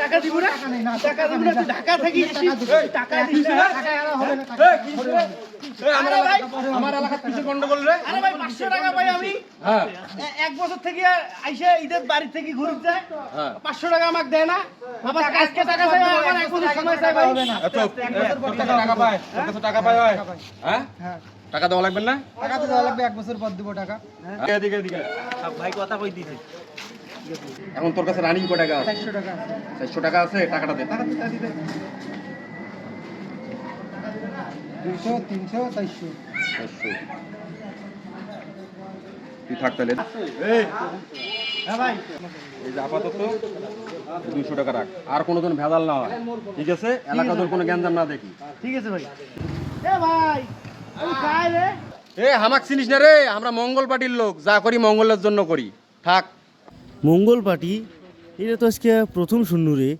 টাকা দিব না? টাকা দিব না তুই ঢাকা থাকি টাকা দিস না? আমার এলাকার কিছু গন্ডগোল রে। আরে ভাই পাঁচশো টাকা পাই আমি হ্যাঁ। এক বছর থেকে আইসে ঈদের বাড়ি থেকে ঘুরে যায়। হ্যাঁ। পাঁচশো টাকা আমাকে দেয় না। আবার আজকে টাকা চাই আমার এক বছর সময় চাই ভাই। টাকা পায় টাকা পায় হ্যাঁ? টাকা দেওয়া লাগবে না? টাকা তো দেওয়া লাগবে এক বছর পর দিব টাকা। এদিকে এদিকে। ভাই কথা কই দিতে এখন তোর কাছে রানিং কয় টাকা আছে? চারশো টাকা আছে। চারশো টাকা আছে? টাকাটা দে। টাকা দে, টাকা দে, দে। দুইশো তিনশো চারশো। চারশো। তুই থাক তাহলে। এই। হ্যাঁ ভাই। এই যে আপাতত দুইশো টাকা রাখ। আর কোনো ভেজাল না হয়। ঠিক আছে? এলাকা তোর কোনো গ্যাঞ্জাম না দেখি। ঠিক আছে ভাই। এ ভাই আমি খাই রে। এ হামাক চিনিস না রে? আমরা মঙ্গল পার্টির লোক। যা করি মঙ্গলের জন্য করি। থাক। মঙ্গল পার্টি এটা তো আজকে প্রথম শূন্য রে